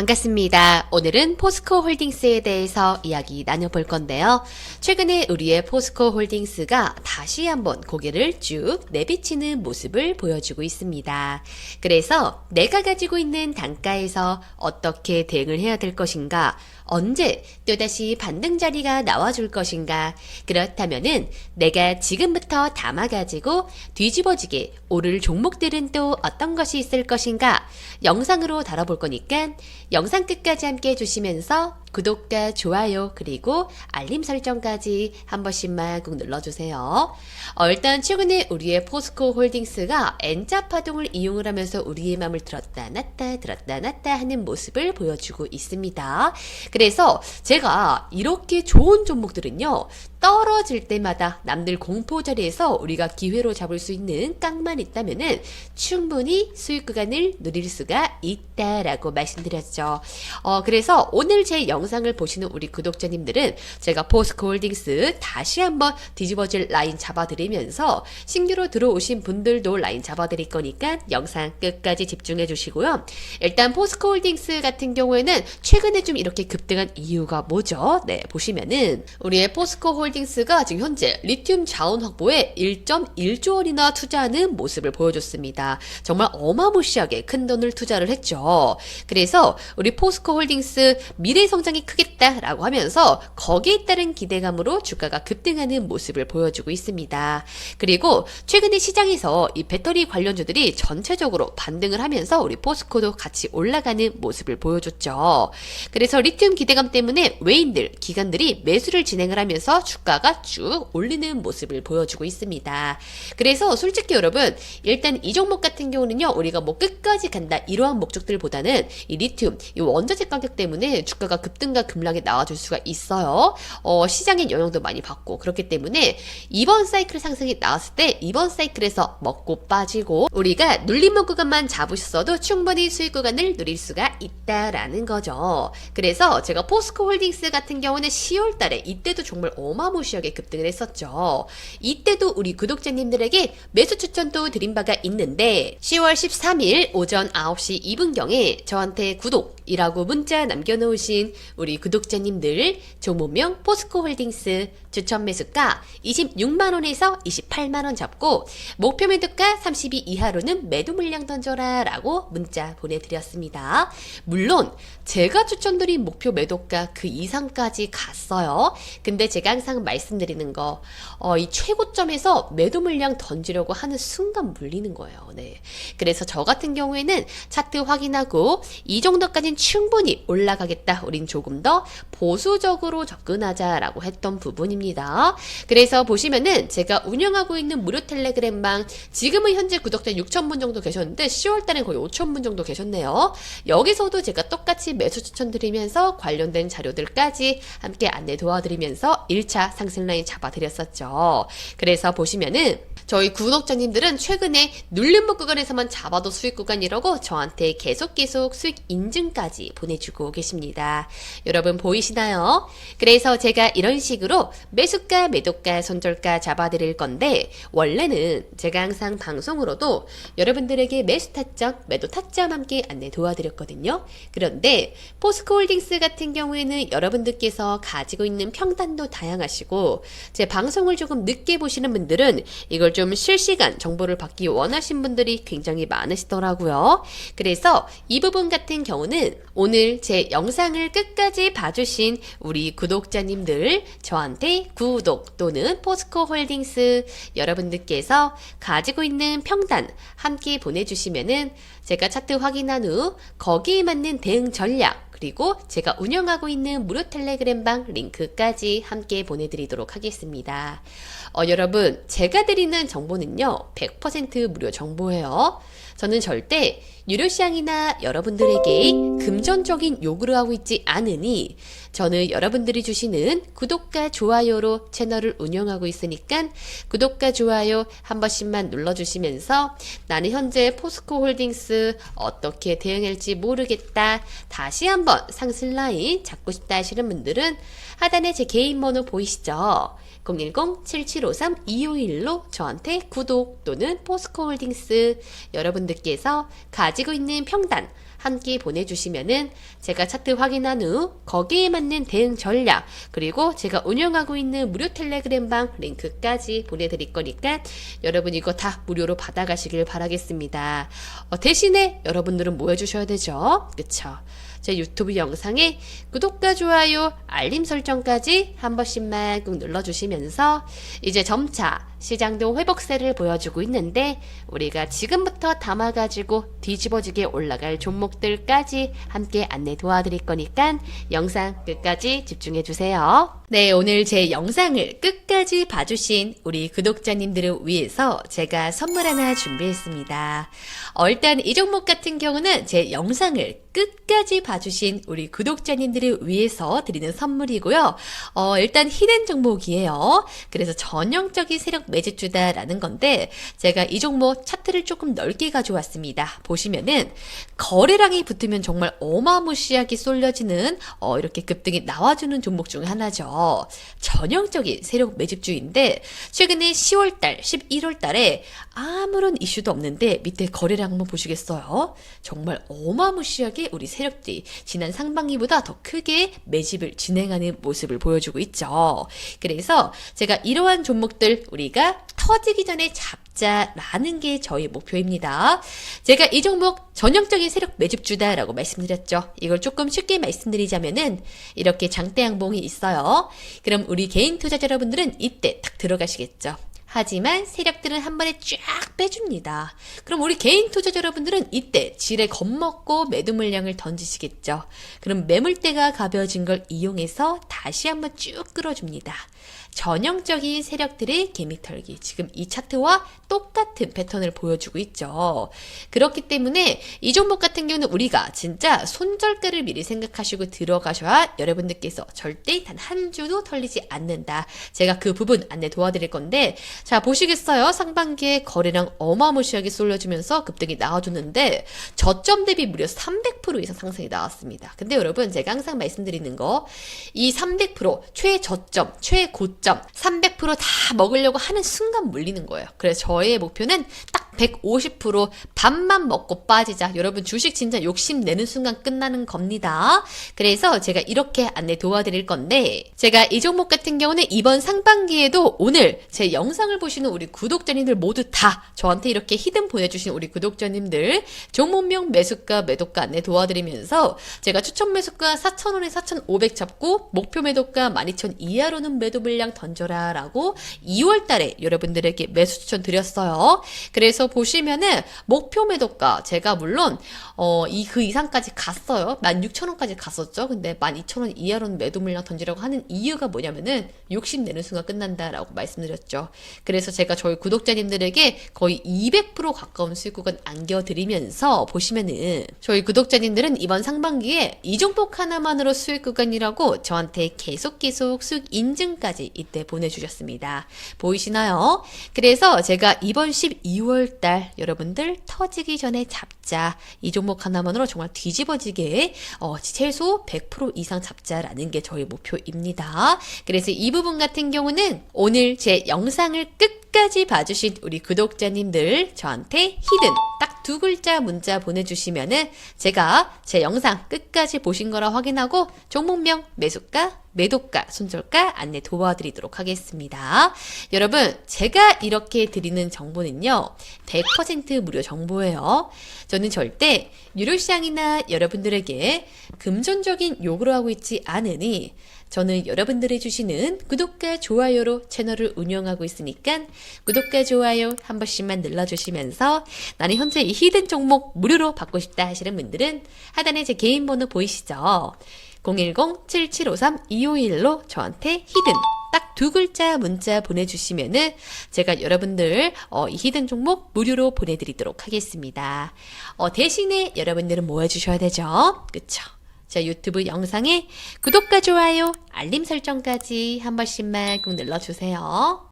반갑습니다. 오늘은 포스코 홀딩스에 대해서 이야기 나눠볼 건데요. 최근에 우리의 포스코 홀딩스가 다시 한번 고개를 쭉 내비치는 모습을 보여주고 있습니다. 그래서 내가 가지고 있는 단가에서 어떻게 대응을 해야 될 것인가, 언제 또다시 반등 자리가 나와줄 것인가, 그렇다면은 내가 지금부터 담아가지고 뒤집어지게 오를 종목들은 또 어떤 것이 있을 것인가, 영상으로 다뤄볼 거니까 영상 끝까지 함께 해주시면서 구독과 좋아요 그리고 알림 설정까지 한 번씩만 꼭 눌러주세요. 어, 일단 최근에 우리의 포스코 홀딩스가 N자 파동을 이용을 하면서 우리의 마음을 들었다 놨다 들었다 놨다 하는 모습을 보여주고 있습니다. 그래서 제가 이렇게 좋은 종목들은요 떨어질 때마다 남들 공포 자리에서 우리가 기회로 잡을 수 있는 깡만 있다면은 충분히 수익 구간을 누릴 수가 있다라고 말씀드렸죠. 어, 그래서 오늘 제 영상을 보시는 우리 구독자님들은 제가 포스코 홀딩스 다시 한번 뒤집어질 라인 잡아드리면서 신규로 들어오신 분들도 라인 잡아드릴 거니까 영상 끝까지 집중해 주시고요. 일단 포스코 홀딩스 같은 경우에는 최근에 좀 이렇게 급등한 이유가 뭐죠? 네, 보시면은 우리의 포스코 홀딩스 가 지금 현재 리튬 자원 확보에 1.1조 원이나 투자하는 모습을 보여줬습니다. 정말 어마무시하게 큰 돈을 투자를 했죠. 그래서 우리 포스코 홀딩스 미래 성장이 크겠다라고 하면서 거기에 따른 기대감으로 주가가 급등하는 모습을 보여주고 있습니다. 그리고 최근에 시장에서 이 배터리 관련주들이 전체적으로 반등을 하면서 우리 포스코도 같이 올라가는 모습을 보여줬죠. 그래서 리튬 기대감 때문에 외인들, 기관들이 매수를 진행을 하면서 주가 가 쭉 올리는 모습을 보여주고 있습니다. 그래서 솔직히 여러분, 일단 이 종목 같은 경우는요, 우리가 뭐 끝까지 간다 이러한 목적들보다는 이 리튬, 이 원자재 가격 때문에 주가가 급등과 급락에 나와줄 수가 있어요. 어, 시장의 영향도 많이 받고 그렇기 때문에 이번 사이클 상승이 나왔을 때 이번 사이클에서 먹고 빠지고 우리가 눌림목 구간만 잡으셨어도 충분히 수익 구간을 누릴 수가 있다라는 거죠. 그래서 제가 포스코 홀딩스 같은 경우는 10월 달에 이때도 정말 어마 무시하게 급등을 했었죠. 이때도 우리 구독자님들에게 매수 추천도 드린 바가 있는데 10월 13일 오전 9시 2분경에 저한테 구독이라고 문자 남겨놓으신 우리 구독자님들 종목명 포스코 홀딩스 추천 매수가 26만원에서 28만원 잡고 목표 매도가 32 이하로는 매도 물량 던져라 라고 문자 보내드렸습니다. 물론 제가 추천드린 목표 매도가 그 이상까지 갔어요. 근데 제가 항상 말씀드리는 거, 어, 이 최고점에서 매도 물량 던지려고 하는 순간 물리는 거예요. 네. 그래서 저 같은 경우에는 차트 확인하고 이 정도까지는 충분히 올라가겠다. 우린 조금 더 보수적으로 접근하자라고 했던 부분입니다. 그래서 보시면은 제가 운영하고 있는 무료 텔레그램방 지금은 현재 구독자 6,000분 정도 계셨는데 10월 달엔 거의 5,000분 정도 계셨네요. 여기서도 제가 똑같이 매수 추천드리면서 관련된 자료들까지 함께 안내 도와드리면서 1차 상승 라인 잡아드렸었죠. 그래서 보시면은 저희 구독자님들은 최근에 눌림목 구간에서만 잡아도 수익 구간이라고 저한테 계속 계속 수익 인증까지 보내주고 계십니다. 여러분 보이시나요? 그래서 제가 이런 식으로 매수가, 매도가, 손절가 잡아드릴 건데 원래는 제가 항상 방송으로도 여러분들에게 매수 타점, 매도 타점 함께 안내 도와드렸거든요. 그런데 포스코홀딩스 같은 경우에는 여러분들께서 가지고 있는 평단도 다양하시고 제 방송을 조금 늦게 보시는 분들은 이걸 좀 실시간 정보를 받기 원하신 분들이 굉장히 많으시더라고요. 그래서 이 부분 같은 경우는 오늘 제 영상을 끝까지 봐주신 우리 구독자님들 저한테 구독 또는 포스코 홀딩스 여러분들께서 가지고 있는 평단 함께 보내주시면은 제가 차트 확인한 후 거기에 맞는 대응 전략 그리고 제가 운영하고 있는 무료 텔레그램방 링크까지 함께 보내드리도록 하겠습니다. 어, 여러분, 제가 드리는 정보는요, 100% 무료 정보예요. 저는 절대 유료 시장이나 여러분들에게 금전적인 요구를 하고 있지 않으니 저는 여러분들이 주시는 구독과 좋아요로 채널을 운영하고 있으니까 구독과 좋아요 한 번씩만 눌러주시면서 나는 현재 포스코 홀딩스 어떻게 대응할지 모르겠다. 다시 한번 상승 라인 잡고 싶다 하시는 분들은 하단에 제 개인 번호 보이시죠? 010-7753-2521로 저한테 구독 또는 포스코 홀딩스 여러분들 께서 가지고 있는 평단 함께 보내주시면은 제가 차트 확인한 후 거기에 맞는 대응 전략 그리고 제가 운영하고 있는 무료 텔레그램방 링크까지 보내드릴 거니까 여러분 이거 다 무료로 받아가시길 바라겠습니다. 어, 대신에 여러분들은 뭐 해주셔야 되죠? 그쵸? 제 유튜브 영상에 구독과 좋아요, 알림 설정까지 한 번씩만 꾹 눌러주시면서 이제 점차 시장도 회복세를 보여주고 있는데 우리가 지금부터 담아가지고 뒤집어지게 올라갈 종목들까지 함께 안내 도와드릴 거니까 영상 끝까지 집중해주세요. 네, 오늘 제 영상을 끝까지 봐주신 우리 구독자님들을 위해서 제가 선물 하나 준비했습니다. 어, 일단 이 종목 같은 경우는 제 영상을 끝까지 봐주신 우리 구독자님들을 위해서 드리는 선물이고요. 어, 일단 히든 종목이에요. 그래서 전형적인 세력 매집주다라는 건데 제가 이 종목 차트를 조금 넓게 가져왔습니다. 보시면은 거래량이 붙으면 정말 어마무시하게 쏠려지는 어, 이렇게 급등이 나와주는 종목 중 하나죠. 전형적인 세력 매집주인데 최근에 10월달, 11월달에 아무런 이슈도 없는데 밑에 거래량 한번 보시겠어요? 정말 어마무시하게 우리 세력들이 지난 상반기보다 더 크게 매집을 진행하는 모습을 보여주고 있죠. 그래서 제가 이러한 종목들 우리가 터지기 전에 잡자라는 게 저희 목표입니다. 제가 이 종목 전형적인 세력 매집주다라고 말씀드렸죠. 이걸 조금 쉽게 말씀드리자면은 이렇게 장대 양봉이 있어요. 그럼 우리 개인 투자자 여러분들은 이때 딱 들어가시겠죠. 하지만 세력들은 한 번에 쫙 빼줍니다. 그럼 우리 개인 투자자 여러분들은 이때 지레 겁먹고 매도 물량을 던지시겠죠. 그럼 매물대가 가벼워진 걸 이용해서 다시 한번 쭉 끌어줍니다. 전형적인 세력들의 개미털기. 지금 이 차트와 똑같은 패턴을 보여주고 있죠. 그렇기 때문에 이 종목 같은 경우는 우리가 진짜 손절가를 미리 생각하시고 들어가셔야 여러분들께서 절대 단 한 주도 털리지 않는다. 제가 그 부분 안내 도와드릴 건데, 자, 보시겠어요? 상반기에 거래량 어마무시하게 쏠려주면서 급등이 나와줬는데, 저점 대비 무려 300% 이상 상승이 나왔습니다. 근데 여러분, 제가 항상 말씀드리는 거, 이 300% 최저점, 최고점, 300%다 먹으려고 하는 순간 물리는 거예요. 그래서 저의 목표는 딱150% 반만 먹고 빠지자. 여러분 주식 진짜 욕심 내는 순간 끝나는 겁니다. 그래서 제가 이렇게 안내 도와드릴 건데 제가 이 종목 같은 경우는 이번 상반기에도 오늘 제 영상을 보시는 우리 구독자님들 모두 다 저한테 이렇게 히든 보내주신 우리 구독자님들 종목명 매수가 매도가 안내 도와드리면서 제가 추천 매수가 4,000원에 4,500 잡고 목표 매도가 12,000 이하로는 매도 물량 던져라 라고 2월 달에 여러분들에게 매수 추천 드렸어요. 그래서 보시면은 목표 매도가 제가 물론 어, 이 그 이상까지 갔어요. 16,000원까지 갔었죠. 근데 12,000원 이하로는 매도 물량 던지라고 하는 이유가 뭐냐면은 욕심 내는 순간 끝난다라고 말씀드렸죠. 그래서 제가 저희 구독자님들에게 거의 200% 가까운 수익 구간 안겨드리면서 보시면은 저희 구독자님들은 이번 상반기에 이 종목 하나만으로 수익 구간이라고 저한테 계속 계속 수익 인증까지 이때 보내주셨습니다. 보이시나요? 그래서 제가 이번 12월 달 여러분들 터지기 전에 잡자 이 종목 하나만으로 정말 뒤집어지게 어, 최소 100% 이상 잡자라는 게 저희 목표입니다. 그래서 이 부분 같은 경우는 오늘 제 영상을 끝까지 봐주신 우리 구독자님들 저한테 히든 딱두 글자 문자 보내주시면은 제가 제 영상 끝까지 보신 거라 확인하고 종목명 매수가 매도가, 손절가 안내 도와드리도록 하겠습니다. 여러분, 제가 이렇게 드리는 정보는요, 100% 무료 정보예요. 저는 절대 유료시장이나 여러분들에게 금전적인 요구를 하고 있지 않으니, 저는 여러분들이 주시는 구독과 좋아요로 채널을 운영하고 있으니까 구독과 좋아요 한 번씩만 눌러주시면서 나는 현재 이 히든 종목 무료로 받고 싶다 하시는 분들은 하단에 제 개인 번호 보이시죠? 010-7753-2521로 저한테 히든 딱두 글자 문자 보내주시면은 제가 여러분들 어, 이 히든 종목 무료로 보내드리도록 하겠습니다. 어, 대신에 여러분들은 뭐 해주셔야 되죠? 그쵸? 자, 유튜브 영상에 구독과 좋아요, 알림 설정까지 한 번씩만 꼭 눌러주세요.